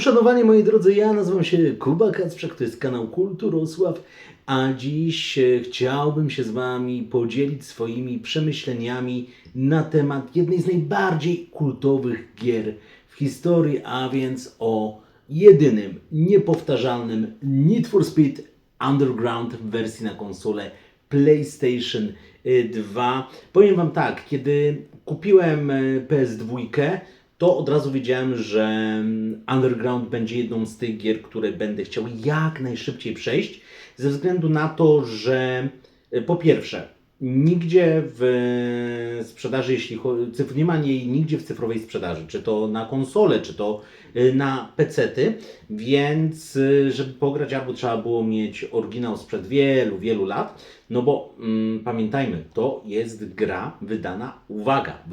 Uszanowanie moi drodzy, ja nazywam się Kuba Kacprzak, to jest kanał Kulturosław, a dziś e, chciałbym się z Wami podzielić swoimi przemyśleniami na temat jednej z najbardziej kultowych gier w historii, a więc o jedynym, niepowtarzalnym Need for Speed Underground w wersji na konsolę PlayStation 2. Powiem Wam tak, kiedy kupiłem e, PS2, to od razu wiedziałem, że mm, Underground będzie jedną z tych gier, które będę chciał jak najszybciej przejść, ze względu na to, że e, po pierwsze, nigdzie w e, sprzedaży, jeśli nie ma jej nigdzie w cyfrowej sprzedaży, czy to na konsole, czy to e, na pecety, więc żeby pograć albo trzeba było mieć oryginał sprzed wielu, wielu lat, no bo mm, pamiętajmy, to jest gra wydana, uwaga, w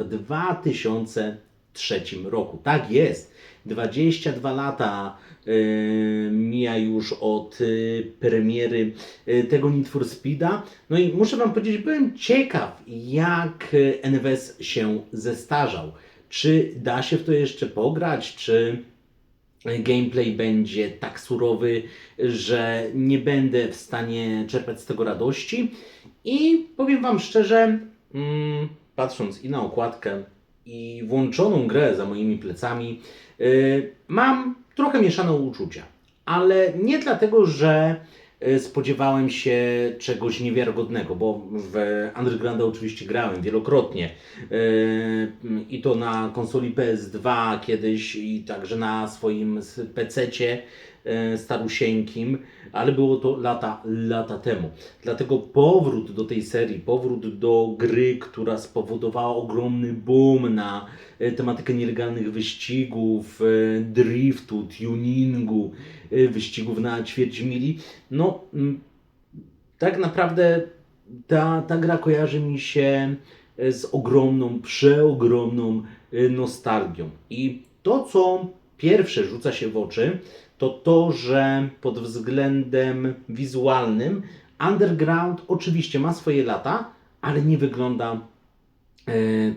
2003 roku. Tak jest. 22 lata yy, mija już od yy, premiery yy, tego Need for Speeda. No i muszę Wam powiedzieć, byłem ciekaw, jak yy, NWS się zestarzał. Czy da się w to jeszcze pograć, czy gameplay będzie tak surowy, że nie będę w stanie czerpać z tego radości. I powiem Wam szczerze, mm, patrząc i na okładkę, i włączoną grę za moimi plecami, yy, mam trochę mieszane uczucia. Ale nie dlatego, że yy, spodziewałem się czegoś niewiarygodnego, bo w Undergrounda oczywiście grałem wielokrotnie yy, i to na konsoli PS2 kiedyś i także na swoim PC-cie starusieńkim, ale było to lata, lata temu. Dlatego powrót do tej serii, powrót do gry, która spowodowała ogromny boom na e, tematykę nielegalnych wyścigów, e, driftu, tuningu, e, wyścigów na ćwierć mili, no mm, tak naprawdę ta, ta gra kojarzy mi się e, z ogromną, przeogromną e, nostalgią. I to, co pierwsze rzuca się w oczy, to to, że pod względem wizualnym Underground oczywiście ma swoje lata, ale nie wygląda e,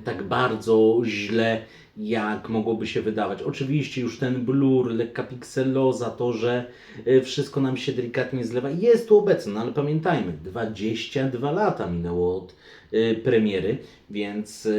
tak bardzo źle, jak mogłoby się wydawać. Oczywiście już ten blur, lekka pikseloza, to, że e, wszystko nam się delikatnie zlewa, jest tu obecne, no ale pamiętajmy, 22 lata minęło od e, premiery, więc e,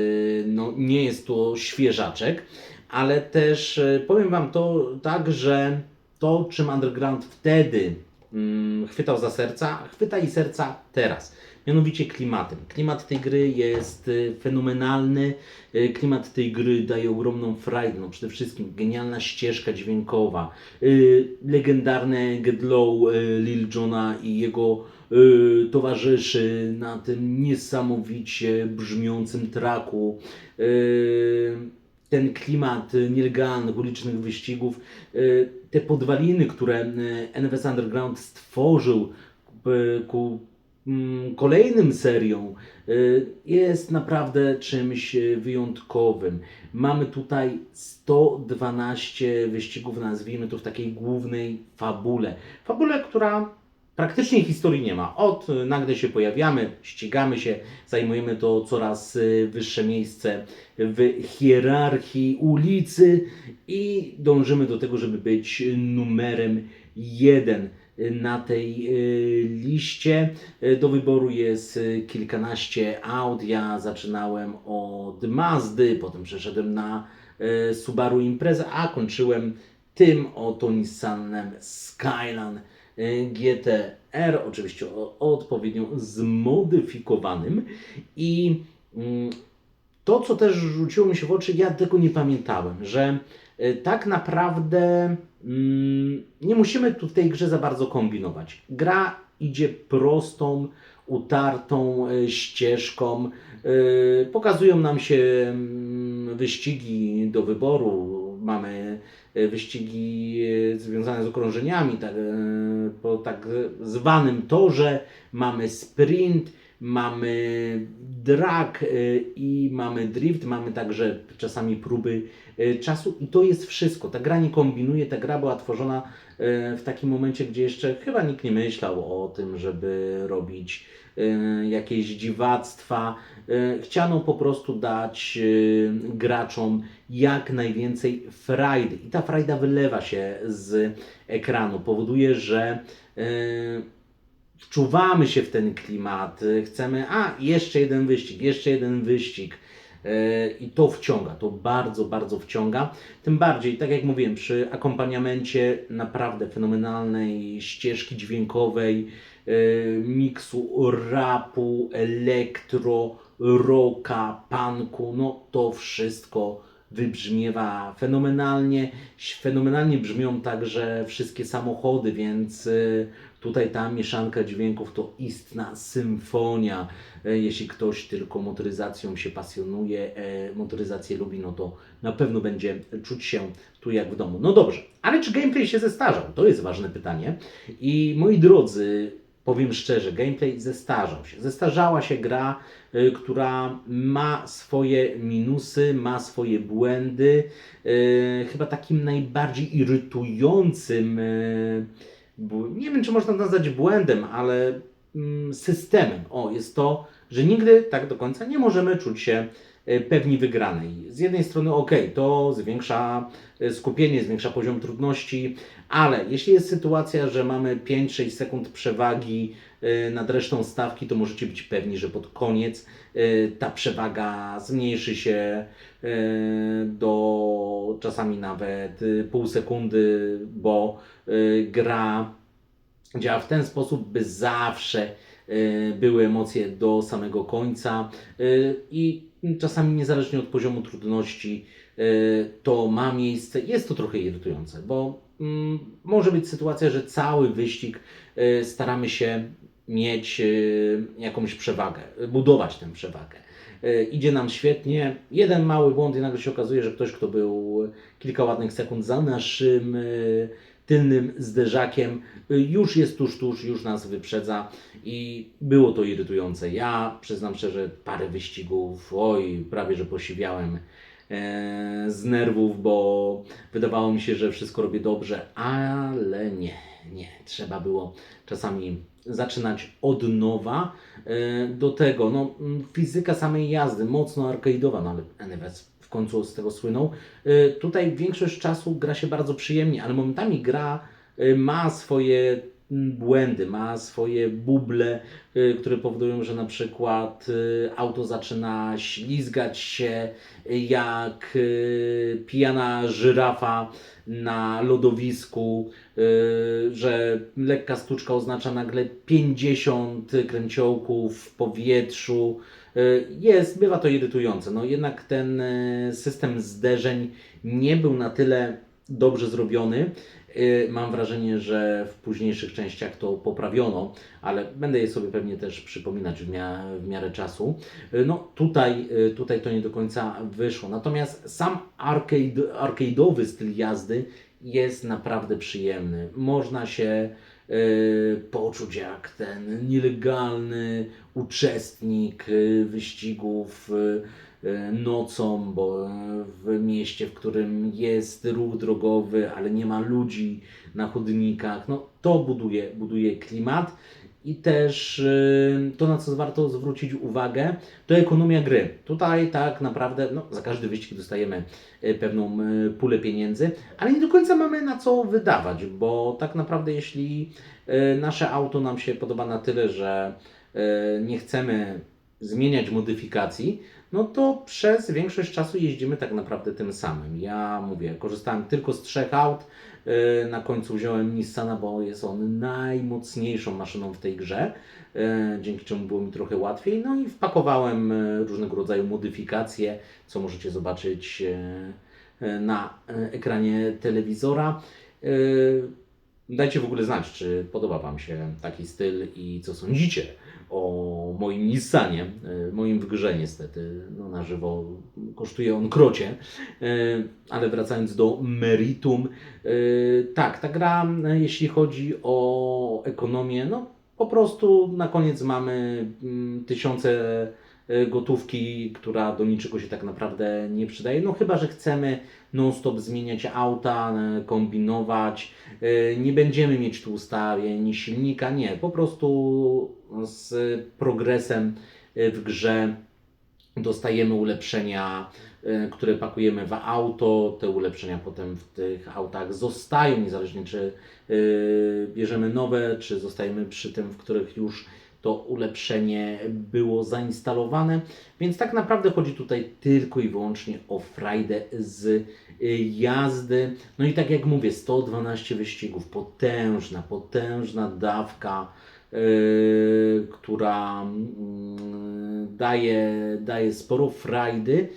no, nie jest to świeżaczek, ale też powiem Wam to tak, że to, czym Underground wtedy mm, chwytał za serca, chwyta i serca teraz. Mianowicie klimatem. Klimat tej gry jest y, fenomenalny. Y, Klimat tej gry daje ogromną frajdę. No przede wszystkim genialna ścieżka dźwiękowa. y, Legendarne Get Low y, Lil Jona i jego towarzyszy na tym niesamowicie brzmiącym traku. Ten klimat y, nielegalnych, ulicznych wyścigów, y, te podwaliny, które y, NWS Underground stworzył y, ku mm, kolejnym seriom, y, jest naprawdę czymś y, wyjątkowym. Mamy tutaj 112 wyścigów, nazwijmy to w takiej głównej fabule. Fabule, która praktycznie historii nie ma. Od y, nagle się pojawiamy, ścigamy się, zajmujemy to coraz y, wyższe miejsce w hierarchii ulicy i dążymy do tego, żeby być numerem jeden na tej y, liście. Do wyboru jest kilkanaście aut. Ja zaczynałem od Mazdy, potem przeszedłem na Subaru Impreza, a kończyłem tym oto Nissanem Skyline GTR, oczywiście odpowiednio zmodyfikowanym i mm, to, co też rzuciło mi się w oczy, ja tego nie pamiętałem, że y, tak naprawdę mm, nie musimy tu w tej grze za bardzo kombinować. Gra idzie prostą, utartą y, ścieżką. Y, Pokazują nam się mm, wyścigi do wyboru. Mamy y, wyścigi y, związane z okrążeniami, tak, y, po tak zwanym torze. Mamy sprint, mamy drag y, i mamy drift, mamy także czasami próby y, czasu i to jest wszystko. Ta gra nie kombinuje, ta gra była tworzona y, w takim momencie, gdzie jeszcze chyba nikt nie myślał o tym, żeby robić jakieś dziwactwa. Chciano po prostu dać graczom jak najwięcej frajdy i ta frajda wylewa się z ekranu, powoduje, że wczuwamy się w ten klimat, y, chcemy, a jeszcze jeden wyścig, jeszcze jeden wyścig. y, I to wciąga, to bardzo, bardzo wciąga. Tym bardziej, tak jak mówiłem, przy akompaniamencie naprawdę fenomenalnej ścieżki dźwiękowej, y, miksu rapu, elektro, rocka, punku, no to wszystko wybrzmiewa fenomenalnie. Fenomenalnie brzmią także wszystkie samochody, więc y, tutaj ta mieszanka dźwięków to istna symfonia. E, Jeśli ktoś tylko motoryzacją się pasjonuje, e, motoryzację lubi, no to na pewno będzie czuć się tu jak w domu. No dobrze, ale czy gameplay się zestarzał? To jest ważne pytanie. I moi drodzy, powiem szczerze, gameplay zestarzał się. Zestarzała się gra, y, która ma swoje minusy, ma swoje błędy. Y, Chyba takim najbardziej irytującym, y, nie wiem czy można nazwać błędem, ale mm, systemem, o jest to, że nigdy tak do końca nie możemy czuć się pewni wygranej. Z jednej strony ok, to zwiększa y, skupienie, zwiększa poziom trudności, ale jeśli jest sytuacja, że mamy 5-6 sekund przewagi y, nad resztą stawki, to możecie być pewni, że pod koniec y, ta przewaga zmniejszy się y, do czasami nawet y, pół sekundy, bo y, gra działa w ten sposób, by zawsze y, były emocje do samego końca y, i czasami niezależnie od poziomu trudności y, to ma miejsce. Jest to trochę irytujące, bo mm, może być sytuacja, że cały wyścig y, staramy się mieć y, jakąś przewagę, budować tę przewagę. Idzie nam świetnie. Jeden mały błąd i nagle się okazuje, że ktoś, kto był kilka ładnych sekund za naszym tylnym zderzakiem, y, już jest tuż, tuż, już nas wyprzedza i było to irytujące. Ja przyznam szczerze, parę wyścigów, oj, prawie że posiwiałem e, z nerwów, bo wydawało mi się, że wszystko robię dobrze, ale nie, nie. Trzeba było czasami zaczynać od nowa. E, Do tego, no, fizyka samej jazdy, mocno arcade'owa, no ale NFS w końcu z tego słynął. E, Tutaj większość czasu gra się bardzo przyjemnie, ale momentami gra e, ma swoje mm, błędy, ma swoje buble, y, które powodują, że na przykład y, auto zaczyna ślizgać się y, jak y, pijana żyrafa na lodowisku, y, że lekka stuczka oznacza nagle 50 kręciołków w powietrzu. Y, Jest, bywa to irytujące. No jednak ten y, system zderzeń nie był na tyle dobrze zrobiony. Y, Mam wrażenie, że w późniejszych częściach to poprawiono, ale będę je sobie pewnie też przypominać w, w miarę czasu. No tutaj, tutaj to nie do końca wyszło. Natomiast sam arcade, arcade'owy styl jazdy jest naprawdę przyjemny. Można się poczuć jak ten nielegalny uczestnik y, wyścigów y, nocą, bo w mieście, w którym jest ruch drogowy, ale nie ma ludzi na chodnikach, no to buduje, buduje klimat. I też y, to, na co warto zwrócić uwagę, to ekonomia gry. Tutaj tak naprawdę no, za każdy wyścig dostajemy y, pewną y, pulę pieniędzy, ale nie do końca mamy na co wydawać, bo tak naprawdę jeśli nasze auto nam się podoba na tyle, że nie chcemy zmieniać modyfikacji, no to przez większość czasu jeździmy tak naprawdę tym samym. Ja mówię, korzystałem tylko z trzech aut. y, Na końcu wziąłem Nissana, bo jest on najmocniejszą maszyną w tej grze, y, dzięki czemu było mi trochę łatwiej. No i wpakowałem y, różnego rodzaju modyfikacje, co możecie zobaczyć na ekranie telewizora. Dajcie w ogóle znać, czy podoba Wam się taki styl i co sądzicie o moim Nissanie. Y, Moim w grze niestety, no na żywo kosztuje on krocie. Y, Ale wracając do meritum, y, tak, ta gra, jeśli chodzi o ekonomię, no po prostu na koniec mamy mm, tysiące gotówki, która do niczego się tak naprawdę nie przydaje. No chyba, że chcemy non-stop zmieniać auta, y, kombinować. Y, Nie będziemy mieć tu ustawień silnika, nie. Po prostu z progresem y, w grze dostajemy ulepszenia, y, które pakujemy w auto. Te ulepszenia potem w tych autach zostają, niezależnie czy y, bierzemy nowe, czy zostajemy przy tym, w których już to ulepszenie było zainstalowane. Więc tak naprawdę chodzi tutaj tylko i wyłącznie o frajdę z y, jazdy. No i tak jak mówię, 112 wyścigów, potężna, potężna dawka yy, która mm, daje, daje sporo frajdy.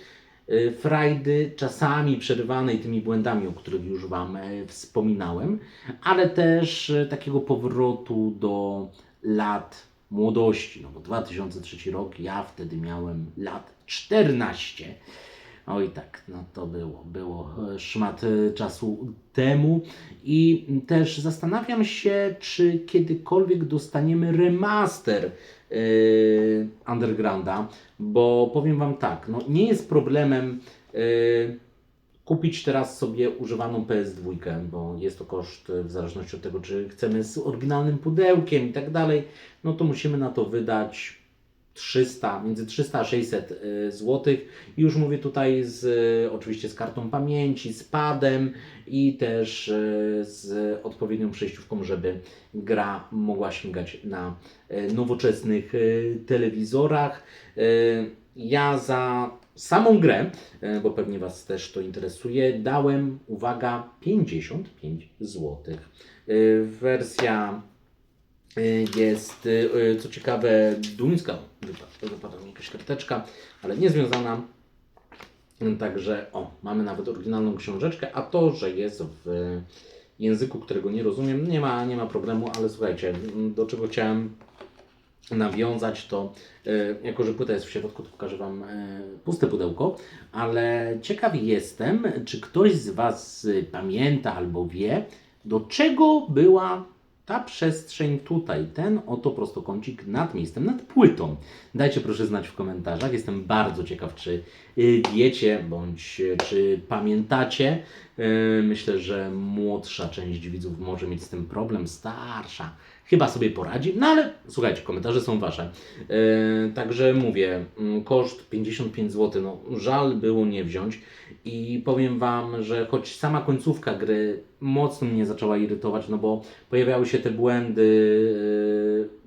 Yy, Frajdy czasami przerywanej tymi błędami, o których już Wam e, wspominałem, ale też e, takiego powrotu do lat młodości. No bo 2003 rok, ja wtedy miałem lat 14. Oj tak, no to było, było e, szmat e, czasu temu i też zastanawiam się, czy kiedykolwiek dostaniemy remaster e, Undergrounda, bo powiem Wam tak, no nie jest problemem e, kupić teraz sobie używaną PS2, bo jest to koszt e, w zależności od tego, czy chcemy z oryginalnym pudełkiem i tak dalej, no to musimy na to wydać 300, między 300 a 600 zł. I już mówię tutaj z, e, oczywiście z kartą pamięci, z padem i też e, z odpowiednią przejściówką, żeby gra mogła śmigać na e, nowoczesnych e, telewizorach. E, Ja za samą grę, e, bo pewnie Was też to interesuje, dałem, uwaga, 55 zł. Wersja Y, jest, co ciekawe, duńska. Wypa- Wypada mi jakaś karteczka, ale niezwiązana. Także, o, mamy nawet oryginalną książeczkę, a to, że jest w języku, którego nie rozumiem, nie ma, nie ma problemu, ale słuchajcie, do czego chciałem nawiązać, to y, jako, że płyta jest w środku, to pokażę Wam y, puste pudełko, ale ciekaw jestem, czy ktoś z Was y, pamięta albo wie, do czego była ta przestrzeń tutaj, ten oto prostokącik nad miejscem, nad płytą. Dajcie proszę znać w komentarzach. Jestem bardzo ciekaw, czy wiecie, bądź czy pamiętacie. Myślę, że młodsza część widzów może mieć z tym problem, starsza chyba sobie poradzi. No ale słuchajcie, komentarze są wasze. Yy, także mówię, mm, koszt 55 zł, no żal było nie wziąć. I powiem Wam, że choć sama końcówka gry mocno mnie zaczęła irytować, no bo pojawiały się te błędy. Yy,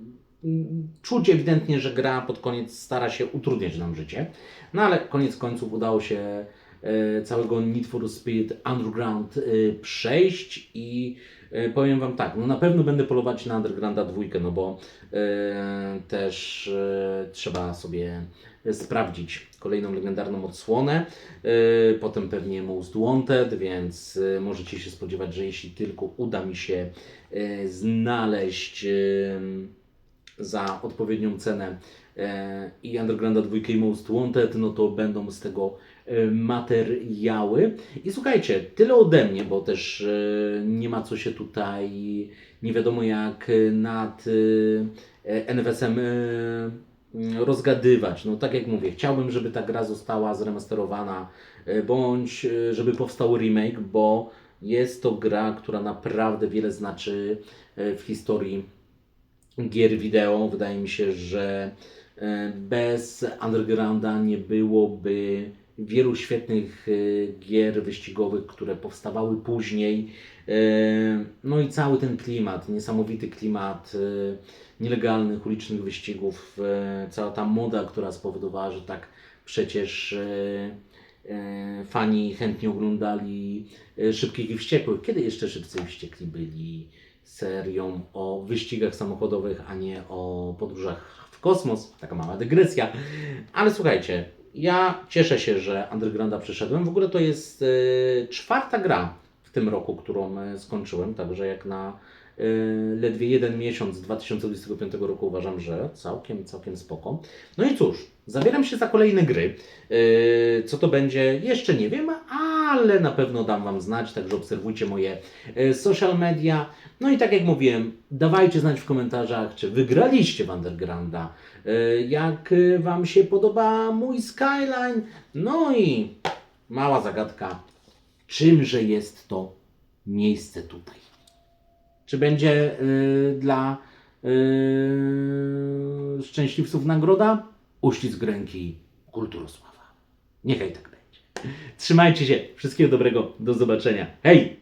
czuć ewidentnie, że gra pod koniec stara się utrudniać nam życie. No ale koniec końców udało się e, całego Need for Speed Underground e, przejść i e, powiem Wam tak, no na pewno będę polować na Undergrounda dwójkę, no bo e, też e, trzeba sobie sprawdzić kolejną legendarną odsłonę, e, potem pewnie Most Wanted, więc e, możecie się spodziewać, że jeśli tylko uda mi się e, znaleźć e, za odpowiednią cenę e, i Undergrounda 2 i Most Wanted, no to będą z tego e, materiały. I słuchajcie, tyle ode mnie, bo też e, nie ma co się tutaj nie wiadomo jak nad NFS-em e, rozgadywać. No tak jak mówię, chciałbym, żeby ta gra została zremasterowana, bądź żeby powstał remake, bo jest to gra, która naprawdę wiele znaczy w historii gier wideo. Wydaje mi się, że e, bez Undergrounda nie byłoby wielu świetnych e, gier wyścigowych, które powstawały później. E, No i cały ten klimat, niesamowity klimat nielegalnych ulicznych wyścigów, cała ta moda, która spowodowała, że tak przecież fani chętnie oglądali Szybkich i Wściekłych. Kiedy jeszcze Szybcy i Wściekli byli serią o wyścigach samochodowych, a nie o podróżach w kosmos. Taka mała dygresja. Ale słuchajcie, ja cieszę się, że Undergrounda przeszedłem. W ogóle to jest e, czwarta gra w tym roku, którą e, skończyłem, także jak na e, ledwie jeden miesiąc 2025 roku uważam, że całkiem, całkiem spoko. No i cóż, Zabieram się za kolejne gry. Co to będzie, jeszcze nie wiem, ale na pewno dam Wam znać, także obserwujcie moje social media. No i tak jak mówiłem, dawajcie znać w komentarzach, czy wygraliście w Undergrounda, yy, jak yy, Wam się podoba mój Skyline. No i mała zagadka, czymże jest to miejsce tutaj? Czy będzie yy, dla szczęśliwców nagroda? Uścisk ręki Kulturosława. Niechaj tak będzie. Trzymajcie się. Wszystkiego dobrego. Do zobaczenia. Hej!